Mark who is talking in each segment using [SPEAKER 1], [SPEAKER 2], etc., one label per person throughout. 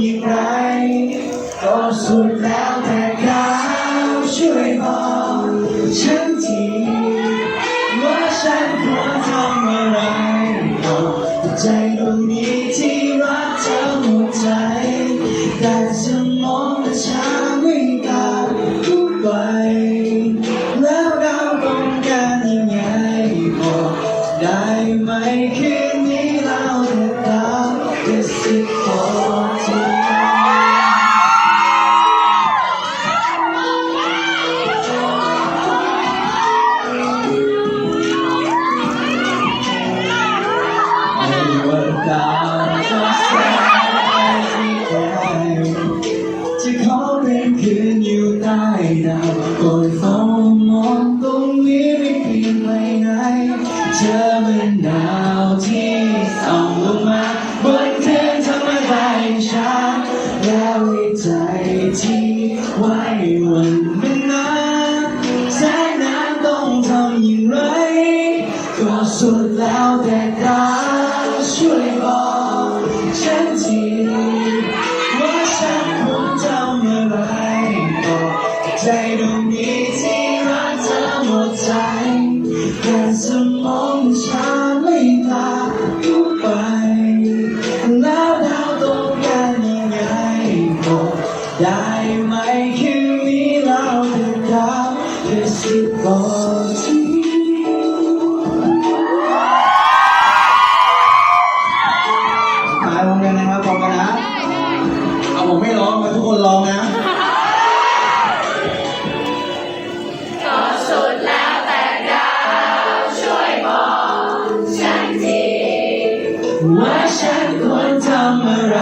[SPEAKER 1] livrai, ó oh, ช้า
[SPEAKER 2] แล้วในใจที่ไว้วัน
[SPEAKER 1] นั้นานแสงน้ำต้องทำอย่างไรก็สุดแล้วแต่ตาช่วยบอกฉันทีว่าฉันควรทำอะไรต่อใจดวงนี้ที่รักเธอหมดใจแต่สมองฉัน die my hero. ฉันควรทำอะไร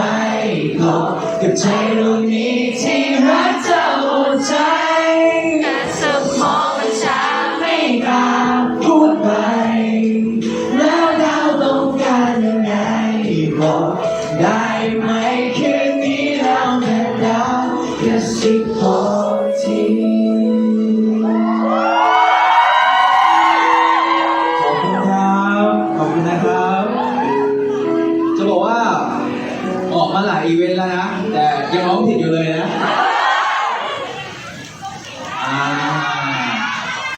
[SPEAKER 1] ก่อนกับใจดวงนี้ที่รักเธอหมดใจ
[SPEAKER 2] แต่สมองมันช้าไม่
[SPEAKER 1] กล้าพูดไป แล้วเราต้องการยังไงบอกได้ไหมคืนนี้เราแค่ดาวแค่สิบพอ แต่ยังร้องผิดอยู่เลยนะ อ่า